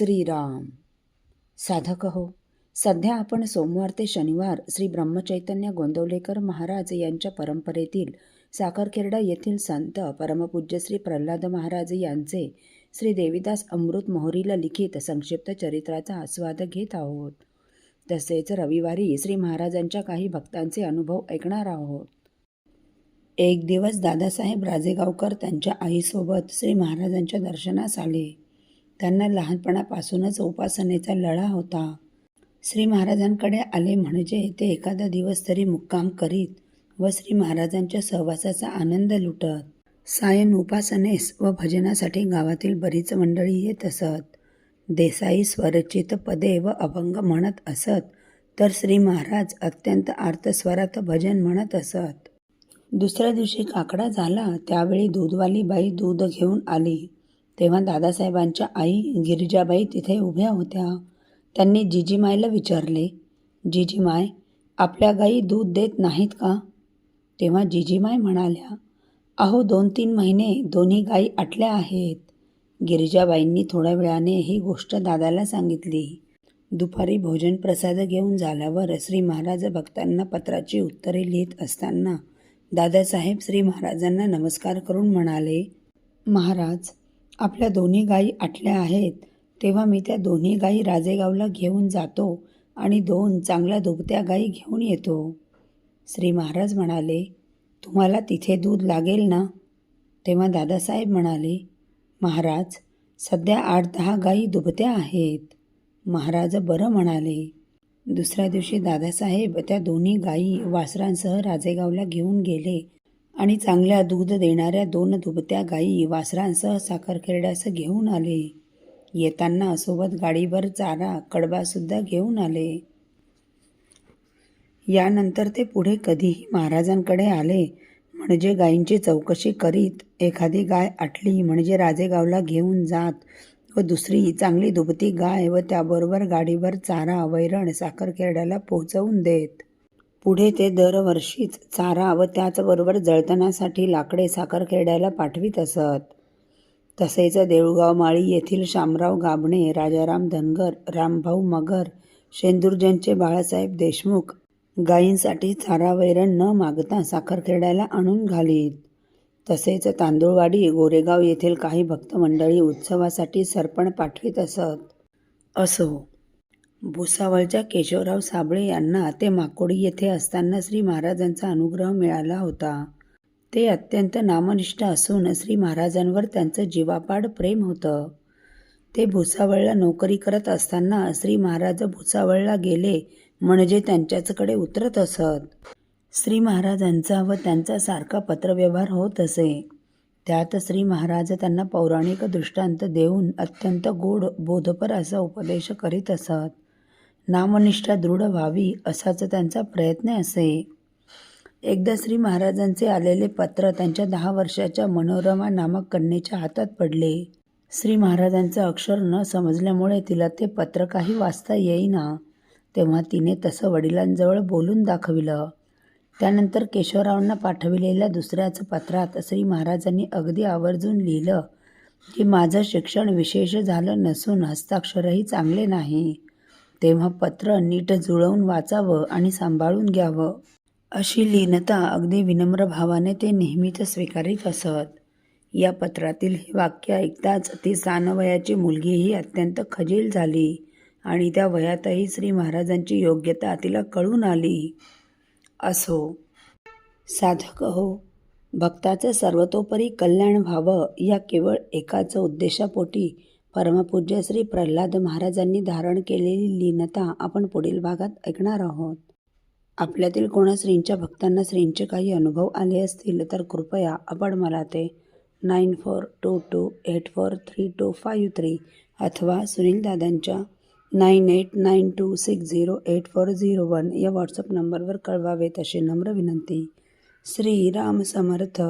श्रीराम। साधक हो सध्या आपण सोमवार ते शनिवार श्री ब्रह्मचैतन्य गोंदवलेकर महाराज यांच्या परंपरेतील साखरखेर्डा येथील संत परमपूज्य श्री प्रल्हाद महाराज यांचे श्री देवीदास अमृत मोहरीला लिखित संक्षिप्त चरित्राचा आस्वाद घेत आहोत. तसेच रविवारी श्री महाराजांच्या काही भक्तांचे अनुभव ऐकणार आहोत. एक दिवस दादासाहेब राजेगावकर त्यांच्या आईसोबत श्री महाराजांच्या दर्शनास आले. त्यांना लहानपणापासूनच उपासनेचा लढा होता. श्री महाराजांकडे आले म्हणजे ते एखादा दिवस तरी मुक्काम करीत व श्री महाराजांच्या सहवासाचा आनंद लुटत. सायन उपासनेस व भजनासाठी गावातील बरीच मंडळी येत असत. देसाई स्वरचित पदे व अभंग म्हणत असत तर श्री महाराज अत्यंत आर्तस्वरात भजन म्हणत असत. दुसऱ्या दिवशी काकडा झाला त्यावेळी दूधवाली बाई दूध घेऊन आली. तेव्हा दादासाहेबांच्या आई गिरिजाबाई तिथे उभ्या होत्या. त्यांनी जिजीमायला विचारले जिजीमाय आपल्या गाई दूध देत नाहीत का? तेव्हा जिजीमाय म्हणाल्या अहो दोन तीन महिने दोन्ही गाई आटल्या आहेत. गिरिजाबाईंनी थोड्या वेळाने ही गोष्ट दादाला सांगितली. दुपारी भोजन प्रसाद घेऊन झाल्यावर श्री महाराज भक्तांना पत्राची उत्तरे लिहित असताना दादासाहेब श्री महाराजांना नमस्कार करून म्हणाले महाराज आपल्या दोन्ही गायी आटल्या आहेत तेव्हा मी त्या दोन्ही गायी राजेगावला घेऊन जातो आणि दोन चांगल्या दुभत्या गायी घेऊन येतो. श्री महाराज म्हणाले तुम्हाला तिथे दूध लागेल ना? तेव्हा दादासाहेब म्हणाले महाराज सध्या आठ दहा गायी दुभत्या आहेत. महाराज बरं म्हणाले. दुसऱ्या दिवशी दादासाहेब त्या दोन्ही गायी वासरांसह राजेगावला घेऊन गेले आणि चांगल्या दूध देणाऱ्या दोन दुभत्या गायी वासरांसह साखरखेरड्यास घेऊन आले. येताना सोबत गाडीभर चारा कडबासुद्धा घेऊन आले. यानंतर ते पुढे कधीही महाराजांकडे आले. म्हणजे गायींची चौकशी करीत एखादी गाय आटली म्हणजे राजेगावला घेऊन जात व दुसरी चांगली दुभती गाय व त्याबरोबर गाडीभर चारा वैरण साखरखेरड्याला पोहोचवून देत. पुढे ते दरवर्षीच चारा व त्याचबरोबर जळतनासाठी लाकडे साखरखेरड्याला पाठवीत असत. तसेच देऊळगाव माळी येथील शामराव गाबणे राजाराम धनगर रामभाऊ मगर शेंदुर्जनचे बाळासाहेब देशमुख गायींसाठी चारा वैरण न मागता साखरखेड्याला आणून घालीत. तसेच तांदूळवाडी गोरेगाव येथील काही भक्त मंडळी उत्सवासाठी सरपण पाठवीत असत. असो. भुसावळच्या केशवराव साबळे यांना ते माकोडी येथे असताना श्री महाराजांचा अनुग्रह मिळाला होता. ते अत्यंत नामनिष्ठ असून श्री महाराजांवर त्यांचं जीवापाड प्रेम होतं. ते भुसावळला नोकरी करत असताना श्री महाराज भुसावळला गेले म्हणजे त्यांच्याचकडे उतरत असत. श्री महाराजांचा व त्यांचा सारखा पत्रव्यवहार होत असे. त्यात श्री महाराज त्यांना पौराणिक दृष्टांत देऊन अत्यंत गोड बोधपर असा उपदेश करीत असत. नामनिष्ठा दृढ व्हावी असाच त्यांचा प्रयत्न असे. एकदा श्री महाराजांचे आलेले पत्र त्यांच्या दहा वर्षाच्या मनोरमा नामक कन्येच्या हातात पडले. श्री महाराजांचं अक्षर न समजल्यामुळे तिला ते पत्र काही वाचता येईना तेव्हा तिने तसं वडिलांजवळ बोलून दाखविलं. त्यानंतर केशवरावांना पाठविलेल्या दुसऱ्याच पत्रात श्री महाराजांनी अगदी आवर्जून लिहिलं की माझं शिक्षण विशेष झालं नसून हस्ताक्षरही चांगले नाही. तेव्हा पत्र नीट जुळवून वाचावं आणि सांभाळून घ्यावं. अशी लीनता अगदी विनम्र भावाने ते नेहमीच स्वीकारीत असत. या पत्रातील हे वाक्य ऐकताच ती सानवयाची मुलगीही अत्यंत खजील झाली आणि त्या वयातही श्री महाराजांची योग्यता तिला कळून आली. असो. साधक हो. भक्ताचं सर्वतोपरी कल्याण व्हावं या केवळ एकाच उद्देशापोटी परमपूज्य श्री प्रल्हाद महाराजांनी धारण केलेली लीनता आपण पुढील भागात ऐकणार आहोत. आपल्यातील कोणा श्रींच्या भक्तांना श्रींचे काही अनुभव आले असतील तर कृपया आपण मला ते nine four two two eight four three two five three अथवा सुनील दादांच्या nine eight nine two six zero eight four zero one या व्हॉट्सअप नंबरवर कळवावेत अशी नम्र विनंती. श्रीराम समर्थ.